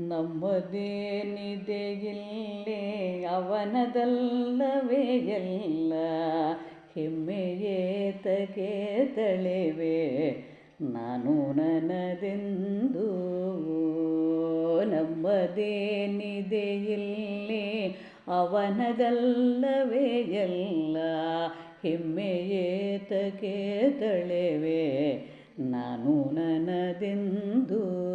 ನಮ್ಮದೇನಿದೆ ಇಲ್ಲೇ ಅವನದಲ್ಲವೇ ಎಲ್ಲ. ಹೆಮ್ಮೆಯೇತಗೆ ತಳೆವೆ ನಾನು ನನದೆಂದು ನಮ್ಮದೇನಿದೆ ಇಲ್ಲೇ ಅವನದಲ್ಲವೇ ಎಲ್ಲ. ಹೆಮ್ಮೆಯೇತಗೆ ತಳೆವೆ ನಾನು ನನದೆಂದು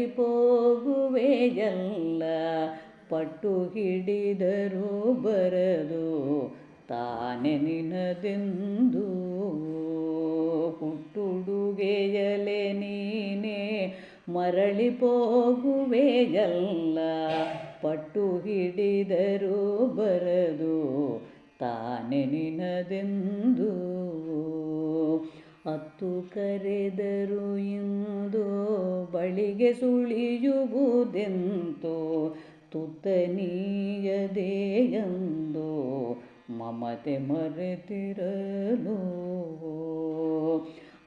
ಮರಳಿ ಹೋಗುವೆಯಲ್ಲ ಪಟ್ಟು ಹಿಡಿದರೂ ಬರದು ತಾನೆ ನಿನದೆಂದು. ಹುಟ್ಟುಡುಗೆಯಲೆ ನೀನೇ ಮರಳಿ ಹೋಗುವೆಯಲ್ಲ ಪಟ್ಟು ಹಿಡಿದರೂ ಬರದು ತಾನೆ ನಿನದೆಂದು. ಹತ್ತು ಕರೆದರು ಇಂದು ಬಳಿಗೆ ಸುಳಿಯುವುದೆಂತೋ? ತುತ್ತನೀಯದೆಯೆಂದು ಮಮತೆ ಮರೆತಿರಲು?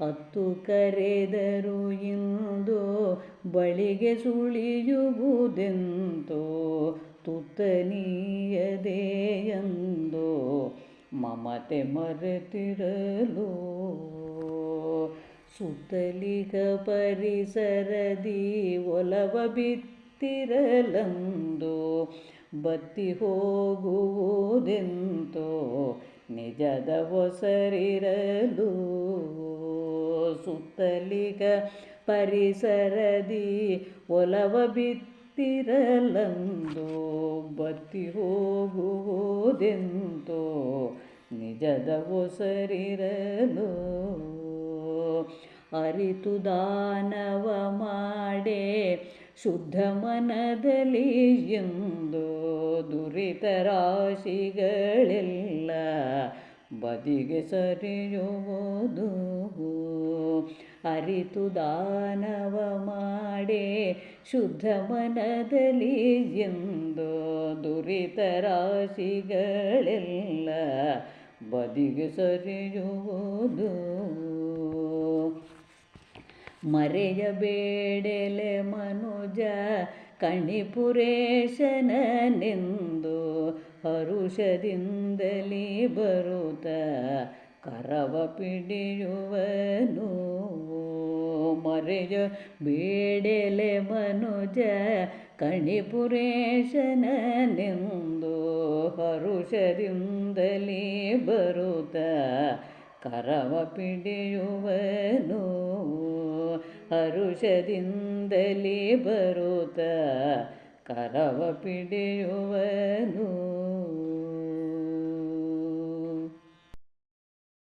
ಹತ್ತು ಕರೆದರು ಇಂದು ಬಳಿಗೆ ಸುಳಿಯುವುದೆಂತೋ? ತುತ್ತನೀಯದೆಯೆಂದು ಮಮತೆ ಮರೆತಿರಲು? ಸುತ್ತಲಿಗ ಪರಿಸರದಿ ಒಲವ ಬಿತ್ತಿರಲಂದು ಬತ್ತಿ ಹೋಗುವುದೆಂತೋ ನಿಜದ ಹೊಸರಿರಲು ಸುತ್ತಲಿಗ ಪರಿಸರದಿ ಒಲವ ಬಿತ್ತಿರಲಂದು ಬತ್ತಿ ಹೋಗುವುದೆಂತೋ ನಿಜದ ಹೊಸರಿರಲು ಅರಿತು ದಾನವ ಮಾಡೆ ಶುದ್ಧ ಮನದಲ್ಲಿ ಎಂದು ದುರಿತ ರಾಶಿಗಳೆಲ್ಲ ಬದಿಗೆ ಸರಿಯುವುದು. ಅರಿತು ದಾನವ ಮಾಡೆ ಶುದ್ಧ ಮನದಲ್ಲಿ ಎಂದು ದುರಿತ ರಾಶಿಗಳೆಲ್ಲ ಬದಿಗೆ ಸರಿಯುವುದು. ಮರೆಯಬೇಡೆಲೆ ಮನುಜ ಕಣಿಪುರೇಶನನೆಂದು ಹರುಷದಿಂದಲಿ ಬರುತ್ತ ಕರವ ಪಿಡಿಯುವನು. ಮರೆಯ ಬೇಡೆಲೆ ಮನುಜ ಕಣಿಪುರೇಶನನೆಂದು ಹರುಷದಿಂದಲಿ ಬರುತ್ತ ಕರವ ಪಿಡಿಯುವನು. ಹರುಷದಿಂದಲೇ ಬರುತ್ತ. ಕರವ ಪಿಡಿಯುವನು